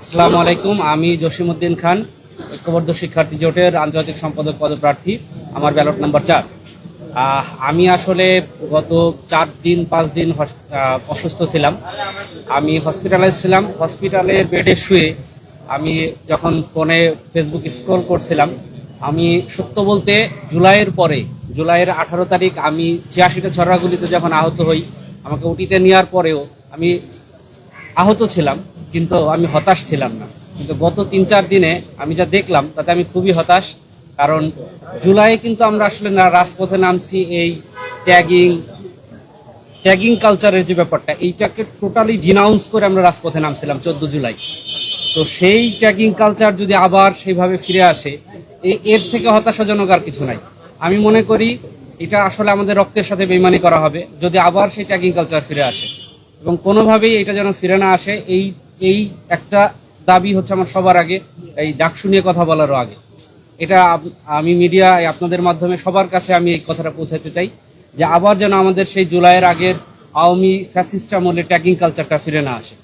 আসসালামু আলাইকুম, আমি জসিমউদ্দিন খান, ঐক্যবদ্ধ শিক্ষার্থী জোটের আন্তর্জাতিক সম্পাদক পদপ্রার্থী, আমার ব্যালট নাম্বার চার। আমি আসলে গত চার দিন, পাঁচ দিন অসুস্থ ছিলাম। আমি হসপিটালাইজ ছিলাম। হসপিটালের বেডে শুয়ে আমি যখন ফোনে ফেসবুক স্ক্রল করছিলাম, আমি সত্য বলতে জুলাইয়ের পরে, জুলাইয়ের আঠারো তারিখ আমি ছিয়াশিটা ছড়াগুলিতে যখন আহত হই, আমাকে উটিতে নেওয়ার পরেও আমি আহত ছিলাম। কিন্তু আমি হতাশ ছিলাম না। কিন্তু গত তিন, চার দিনে আমি যা দেখলাম, তাতে আমি খুবই হতাশ, কারণ জুলাইয়ে কিন্তু আমরা আসলে না, রাজপথে নামছি, এই ট্যাগিং ট্যাগিং কালচারের যে ব্যাপারটা, এইটাকে টোটালি ডিনাউন্স করে আমরা রাজপথে নামছিলাম চোদ্দ জুলাই। তো সেই ট্যাগিং কালচার যদি আবার সেইভাবে ফিরে আসে এর থেকে হতাশাজনক আর কিছু নাই। আমি মনে করি এটা আসলে আমাদের রক্তের সাথে বেইমানি করা হবে, যদি আবার সেই ট্যাগিং কালচার ফিরে আসে। এবং কোনোভাবেই এটা যেন ফিরে না আসে, এই এই একটা দাবি হচ্ছে আমার সবার আগে, এই ডাকসু নিয়ে কথা বলারও আগে। এটা আমি মিডিয়া আপনাদের মাধ্যমে সবার কাছে আমি এই কথাটা পৌঁছাতে চাই যে আবার যেন আমাদের সেই জুলাইয়ের আগের আওয়ামী ফ্যাসিস্ট আমলে ট্যাগিং কালচারটা ফিরে না আসে।